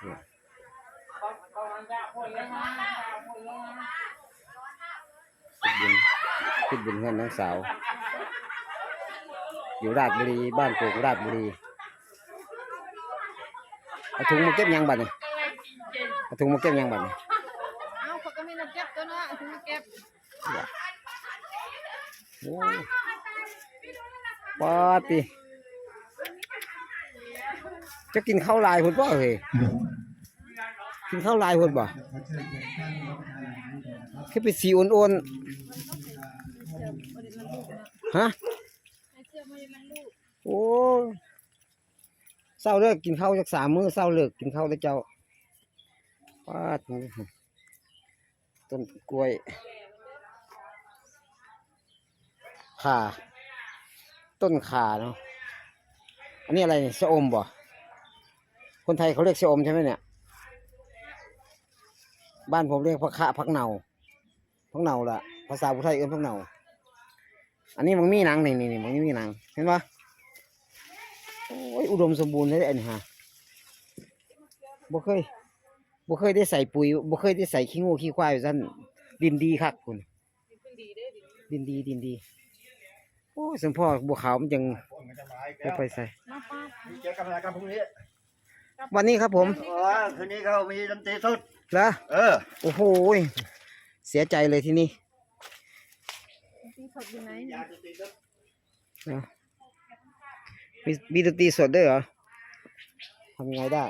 คิดบุญคิดบุญเงินน้องสาว อยู่ราชบุรี บ้านปลูกราชบุรีเอาถุงมาเก็บยังบัดนี่เอาถุงมาเก็บยังบัดนี่เอาเขาก็มีน้ำเก็บตัวเนาะถึงมาเก็บโอ้ปาติ จะกินข้าวลายพุ่นป่ะเฮ้ยกินข้าวลายพุ่นป่ะแค่ไปสีอ้วนๆฮะไอ้เสื้อมันมันลูกโอ้เศร้าเลิกกินข้าวจากสามมื้อเศร้าเลิกกินข้าวแล้เจ้าปาต้นกล้วยขาต้นขาเนาะอันนี้อะไรเนี่ยชะอมบ่ คนไทยเขาเรียกชะอมใช่ไหมเนี่ย บ้านผมเรียกผักขะผักเนาผักเนาละภาษาผู้ไทยเอิ้นผักเนาอันนี้มันมีหนังนี่นี่นี่มันมีหนัง เห็นปะโอ้ยอุดมสมบูรณ์เลยอันนี้ฮะบ่เคยบ่เคยได้ใส่ปุ๋ยบ่เคยได้ใส่ขี้งูขี้ควายอยู่ซั่นดินดีคักคุณเป็นดีเด้อดิดินดีดินดีโอ้ยสมพ่อบัวขาวมันยังฝนมันจะมาอีกบ่แล้วไปใส่มาป้ามีเจอกันแล้วกันพรุ่งนี้ วันนี้ครับผมอ๋อคืนนี้เขามีดนตรีสดเหรอเออโอ้โหยเสียใจเลยที่นี่ตีสดอยู่ไหนอยากดนตรีสดเนาะมีมีดนตรีสดด้วยเหรอทำยังไงได้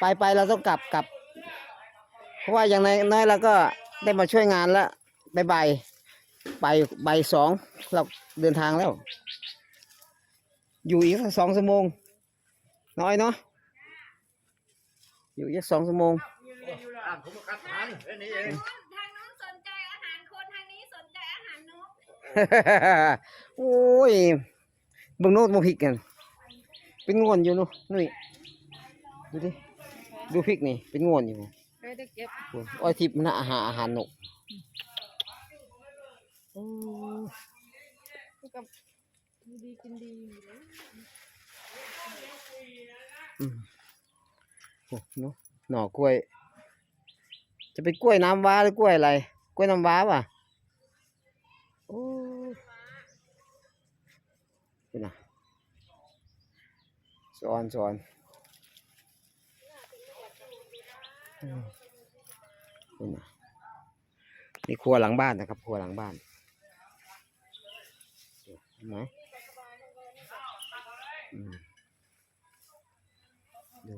ไปไปเราต้องกลับกลับ เพราะว่าอย่างน้อยน้อยเราก็ได้มาช่วยงานแล้วบายบายไปใบายสองเราเดินทางแล้ว อยู่อีกสักสองชั่วโมง น้อยเนาะอยู่อีกสองชั่วโมงอ่านผมกัดทานแค่นี้เอง ทางนู้นสนใจอาหารคนทางนี้สนใจอาหารนกโอ้ยเบิ่งโน้ตมาพริกกัน เป็นงวนอยู่นู่นนี่ดูดิดูพริกนี่ เป็นงวนอยู่ไปได้เก็บโอ้ยอ้อยทิพย์มันน่ะอาหารอาหารนกโอ้คือกับดีกินดีอยู่เลยอืมโอ้ เนาะหน่อกล้วย จะเป็นกล้วยน้ำว้าหรือกล้วยอะไร กล้วยน้ำว้าป่ะโอ้ยนไงสอนสอนอืมเป็นไงนี่ครัวหลังบ้านนะครับ ครัวหลังบ้านเห็นไหม ดู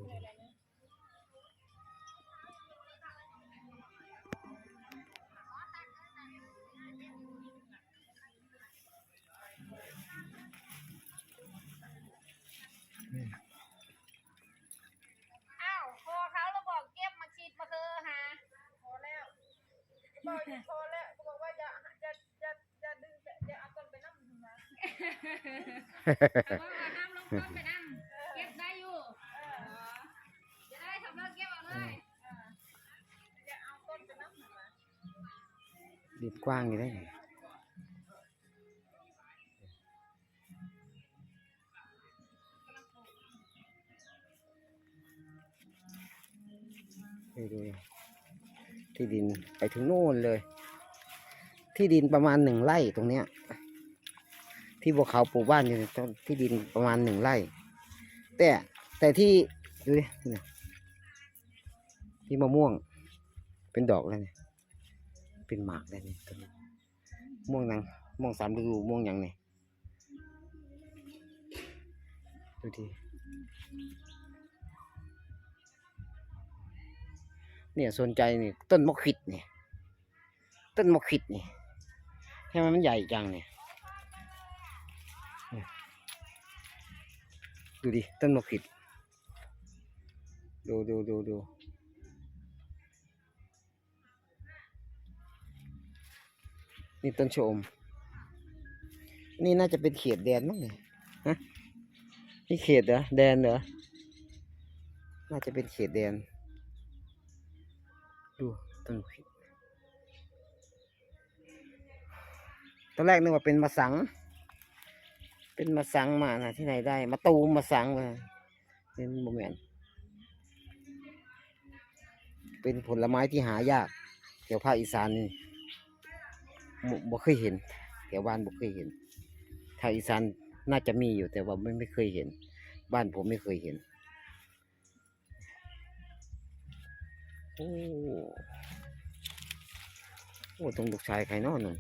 อ้าวพอเขาเราบอกเก็บมาฉีดมาคือหาพอแล้วบอกพอแล้วบอกว่าจะจะจะจะดึงจะเอาต้นไปนั่งทำไมแต่ว่า เอาน้ำลงต้นไปนั่งเก็บได้อยู่จะได้ทำเลิกเก็บเอาเลยจะเอาต้นไปนั่งทำไมดินกว้างอยู่ได้ไงดูที่ดินไปถึงโน่นเลย ที่ดินประมาณหนึ่งไร่ตรงเนี้ย ที่บัวขาวปลูกบ้านอยู่ในต้นที่ดินประมาณหนึ่งไร่ แต่แต่ที่ดูดิที่มะม่วง เป็นดอกแล้วเนี่ยเป็นหมากแล้วเนี่ยต้นม่วงนังม่วงสามฤดูม่วงยังเนี่ยดูดิเนี่ยสนใจนี่ต้นมะขิดเนี่ยต้นมะขิดเนี่ยทำไมมันใหญ่จังเนี่ย ดูดิ ต้นมะขิด ดูดูดูดูนี่ต้นชม นี่น่าจะเป็นเขตแดนมั้งเนี่ยฮะนี่เขตเหรอ แดนเหรอ น่าจะเป็นเขตแดน ดูต้นมะขิดตอนแรกนึกว่าเป็นมะสัง เป็นมะสังมานะที่ไหนได้ มาตูมมะสังมาเป็นโมเมนเป็นผลไม้ที่หายากแถวภาคอีสานนี่บ่เคยเห็นแถวบ้านบ่เคยเห็นทางอีสานน่าจะมีอยู่แต่ว่าไม่ไม่เคยเห็น บ้านผมไม่เคยเห็นโอ้โอ้ตรงลูกชายใครนอนนั่น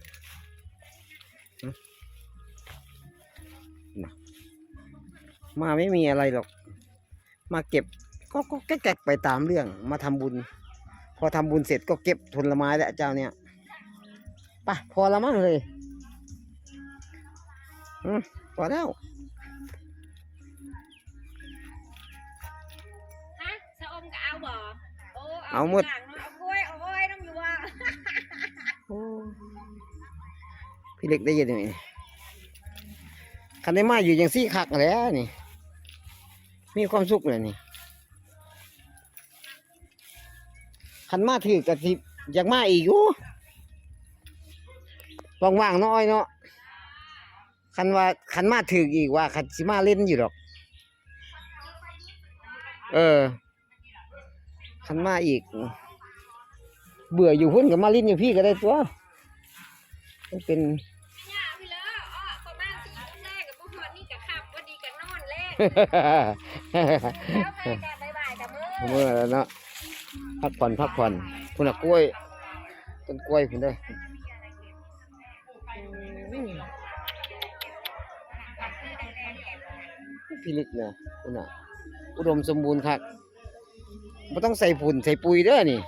มาไม่มีอะไรหรอก มาเก็บก็ก็แก๊กๆไปตามเรื่องมาทำบุญ พอทำบุญเสร็จก็เก็บผลไม้แล้วเจ้าเนี่ยไปะพอแล้วมั้งเลยอืมพอแล้วฮะสะอมก็เอาบ่โอ้เอาหมดหลังเนาะเอากล้วยเอากล้วยน้ำอยู่ว่าพี่เล็กได้ยินไหมคันได้มาอยู่อย่างซี่คักแหล้วนี่ มีความสุขเลยนี่คันมาถือกะทิอยากมาอีกอยู่ว่างๆเน้อยเนาะคันว่าคันมาถืออีกว่าคันสิมาเล่นอยู่ดอก เออคันมาอีก เบื่ออยู่พุ่นกับมาเลินอยู่พี่ก็ได้ตัว มันเป็นย่าพี่ เลออ้อประมาณสี่ทุ่มแรกกับพวกคนนี่กับขับว่าดีกับนอนแรกแล้วแม่กันบายบายกับมือเมื่อแล้วเนาะพักผ่อนพักผ่อนคุณกล้วยต้นกล้วยคุณได้อพิลึกเนี่ยคุณอะ อุดมสมบูรณ์ครับไม่ต้องใส่ฝุ่นใส่ปุ๋ยเด้อนี่